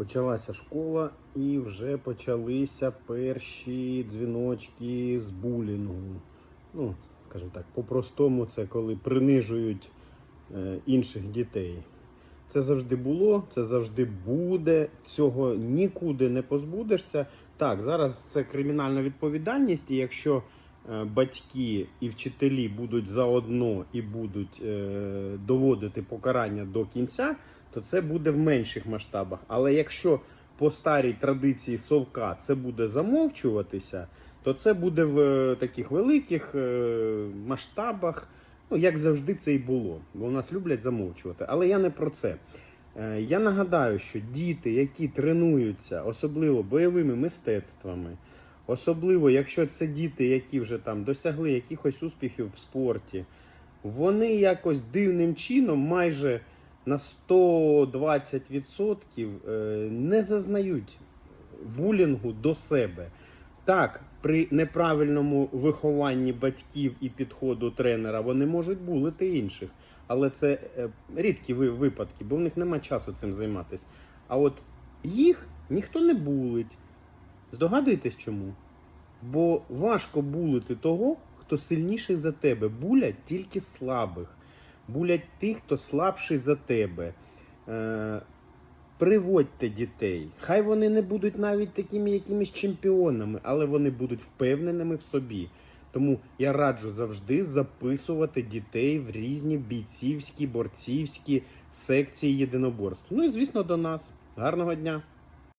Почалася школа і вже почалися перші дзвіночки з булінгу. Ну, скажімо так, по-простому це коли принижують е, інших дітей. Це завжди було, це завжди буде. Цього нікуди не позбудешся. Так, зараз це кримінальна відповідальність, і якщо батьки і вчителі будуть заодно і будуть е, доводити покарання до кінця, то це буде в менших масштабах. Але якщо по старій традиції совка це буде замовчуватися, то це буде в е, таких великих е, масштабах. Ну, як завжди це і було, бо нас люблять замовчувати. Але я не про це. Е, Я нагадаю, що діти, які тренуються, особливо бойовими мистецтвами, особливо якщо це діти, які вже там досягли якихось успіхів в спорті, вони якось дивним чином, майже на 120% е, не зазнають булінгу до себе. Так, при неправильному вихованні батьків і підходу тренера вони можуть булити інших, але це е, рідкі ви- випадки, бо в них немає часу цим займатися. А от їх ніхто не булить. Здогадуєтесь чому? Бо важко булити того, хто сильніший за тебе. Булять тільки слабих. Булять тих, хто слабший за тебе. Е, Приводьте дітей. Хай вони не будуть навіть такими якимись чемпіонами, але вони будуть впевненими в собі. Тому я раджу завжди записувати дітей в різні бійцівські, борцівські секції єдиноборств. Ну і звісно, до нас. Гарного дня!